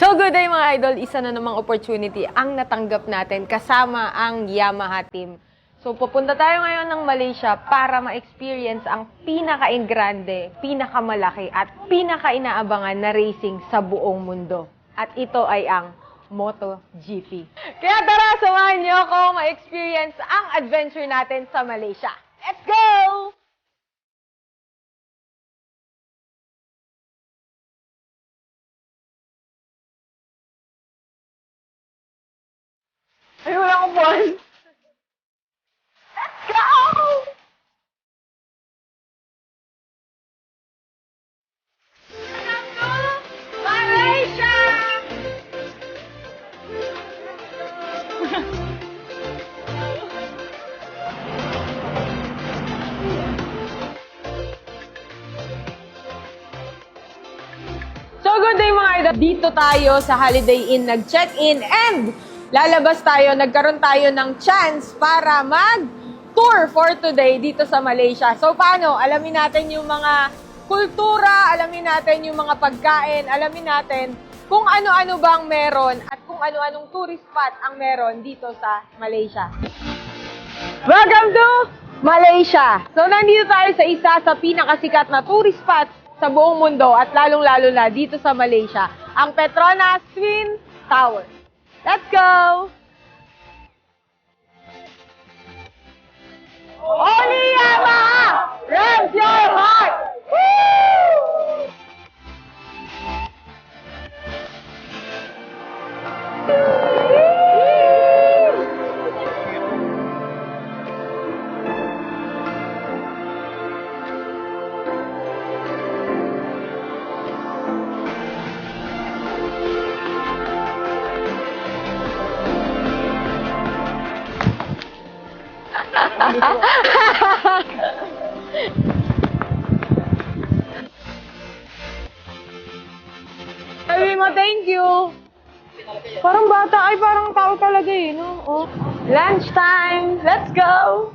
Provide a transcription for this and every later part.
So good day mga idol, isa na namang opportunity ang natanggap natin kasama ang Yamaha team. So pupunta tayo ngayon ng Malaysia para ma-experience ang pinaka-ingrande, pinakamalaki at pinaka-inaabangan na racing sa buong mundo. At ito ay ang MotoGP. Kaya tara, samahan niyo ako ma-experience ang adventure natin sa Malaysia. Let's go! Good day mga idol. Dito tayo sa Holiday Inn nag-check-in and lalabas tayo, nagkaroon tayo ng chance para mag-tour for today dito sa Malaysia. So paano? Alamin natin yung mga kultura, alamin natin yung mga pagkain, alamin natin kung ano-ano bang meron at kung ano-anong tourist spot ang meron dito sa Malaysia. Welcome to Malaysia! So, nandito tayo sa isa sa pinakasikat na tourist spot sa buong mundo at lalong-lalo na dito sa Malaysia, ang Petronas Twin Tower. Let's go! Ay parang tao talaga eh, no? Oh. Lunchtime, let's go!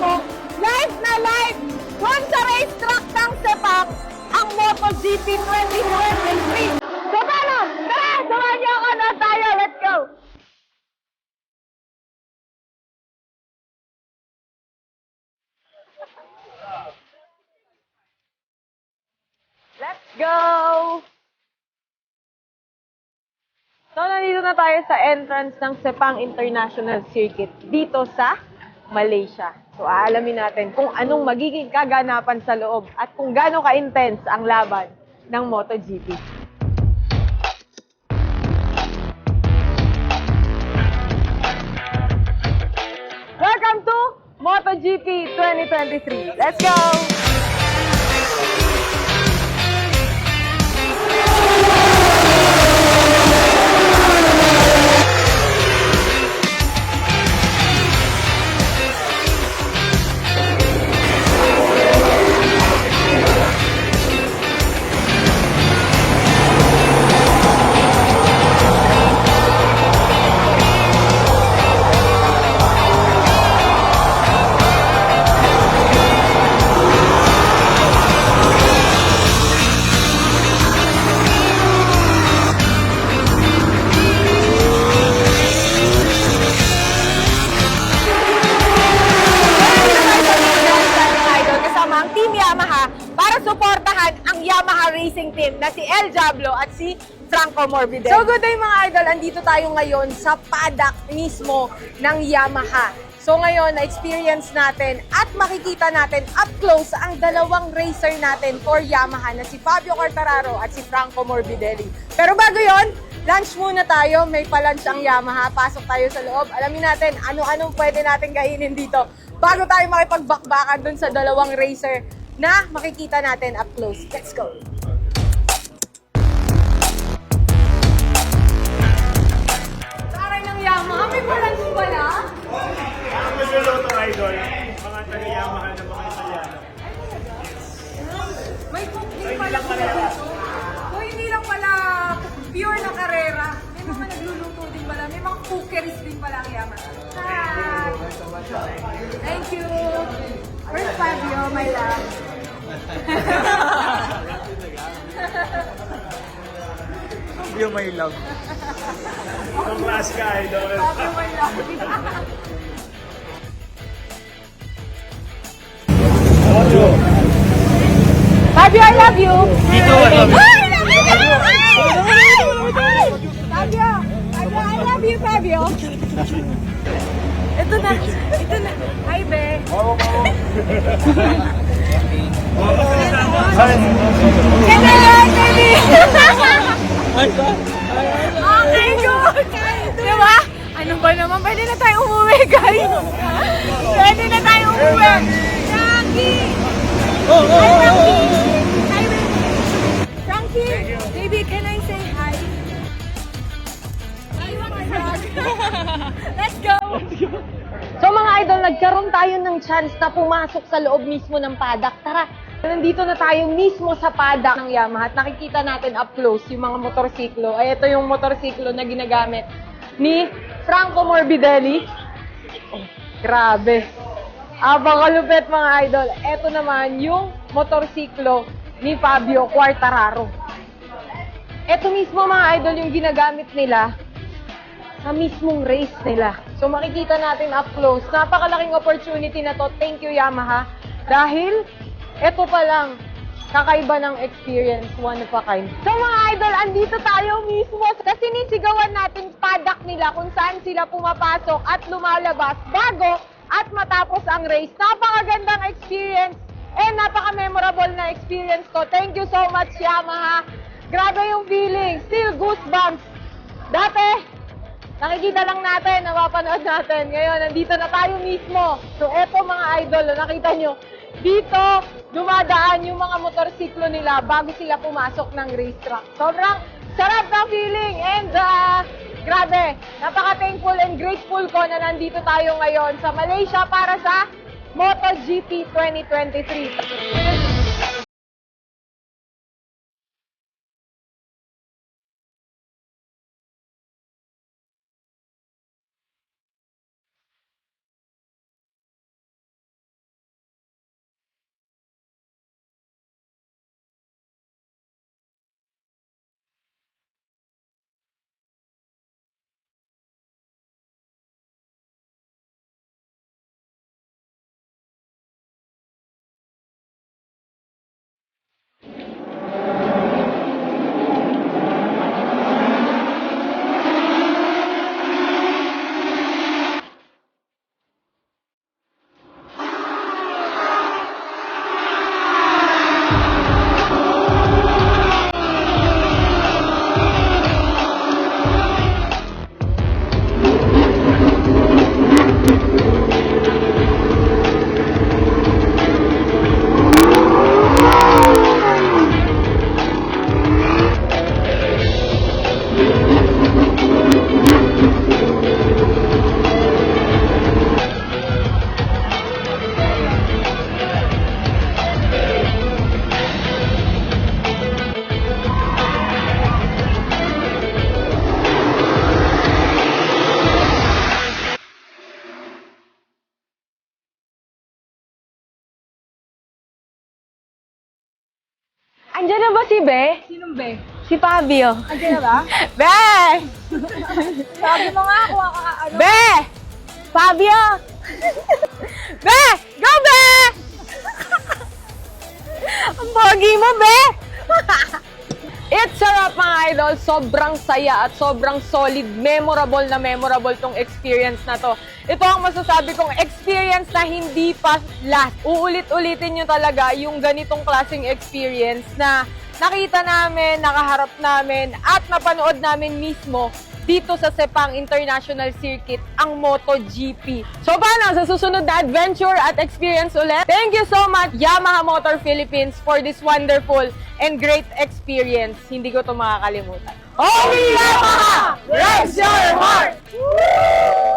Mismo live na live dun sa racetrack ng Sepang ang MotoGP 2023. So paano? Tara, samahan niyo ako na tayo. Let's go! Let's go! So, nandito na tayo sa entrance ng Sepang International Circuit dito sa Malaysia. So, aalamin natin kung anong magiging kaganapan sa loob at kung gaano ka-intense ang laban ng MotoGP. Welcome to MotoGP 2023. Let's go! Si Franco Morbidelli. So good day mga idol, andito tayo ngayon sa paddock mismo ng Yamaha. So ngayon, na-experience natin at makikita natin up close ang dalawang racer natin for Yamaha na si Fabio Quartararo at si Franco Morbidelli. Pero bago yon, lunch muna tayo. May pa-lunch ang Yamaha. Pasok tayo sa loob. Alamin natin ano-anong pwede natin kainin dito bago tayo makipagbakbakan dun sa dalawang racer na makikita natin up close. Let's go! Sila dito. O hindi lang pala pure na karera. May mga nagluluto din pala. May mga cookeries din pala ang Yamaha. Hi! Thank you! Where's Fabio, my love? You my love. Ang ka idol. Fabio, my love. Fabio, I love you! Dito, I love you. Ay, I love you! Fabio! Fabio, I love you, Fabio! Ito na, ito na. Hi, Be. Ganun, baby! Okay, good! Diba? Ano ba naman? Pwede na tayo umuwi, guys! Pwede na tayo umuwi! Frankie! Oh, Hi, Frankie! Hi, tayo ng chance na pumasok sa loob mismo ng padak. Tara, nandito na tayo mismo sa padak ng Yamaha at nakikita natin up close yung mga motorsiklo. Ay, ito yung motorsiklo na ginagamit ni Franco Morbidelli. Oh, grabe. Apakalupit mga idol. Ito naman yung motorsiklo ni Fabio Quartararo. Ito mismo mga idol yung ginagamit nila sa mismong race nila. So makikita natin up close. Napakalaking opportunity na to. Thank you Yamaha. Dahil ito pa lang kakaiba ng experience, one of a kind. So mga idol, andito tayo mismo kasi nisigawan natin padak nila kung saan sila pumapasok at lumalabas bago at matapos ang race. Napakagandang experience and napaka-memorable na experience to. Thank you so much Yamaha. Grabe yung feeling. Still goosebumps. Dati, Nakikita lang natin, napapanood natin. Ngayon, nandito na tayo mismo. So, eto mga idol, nakita nyo, dito dumadaan yung mga motorsiklo nila bago sila pumasok ng racetrack. Sobrang sarap na feeling and uh, grabe, napaka-thankful and grateful ko na nandito tayo ngayon sa Malaysia para sa MotoGP 2023. Andiyan na ba si Be? Sinong Be? Si Fabio. Andiyan na ba? Be! Sabi mo nga ako, ano? Be! Fabio! Be! Go, Be! Ang pogi mo, Be! It's sarap mga idol. Sobrang saya at sobrang solid, memorable na memorable tong experience na to. Ito ang masasabi kong experience na hindi pa last. Uulit-ulitin nyo talaga yung ganitong klaseng experience na nakita namin, nakaharap namin, at napanood namin mismo dito sa Sepang International Circuit, ang MotoGP. So paano sa susunod na adventure at experience ulit? Thank you so much Yamaha Motor Philippines for this wonderful and great experience. Hindi ko to makakalimutan. Omi Yamaha! Raise your heart! Woo!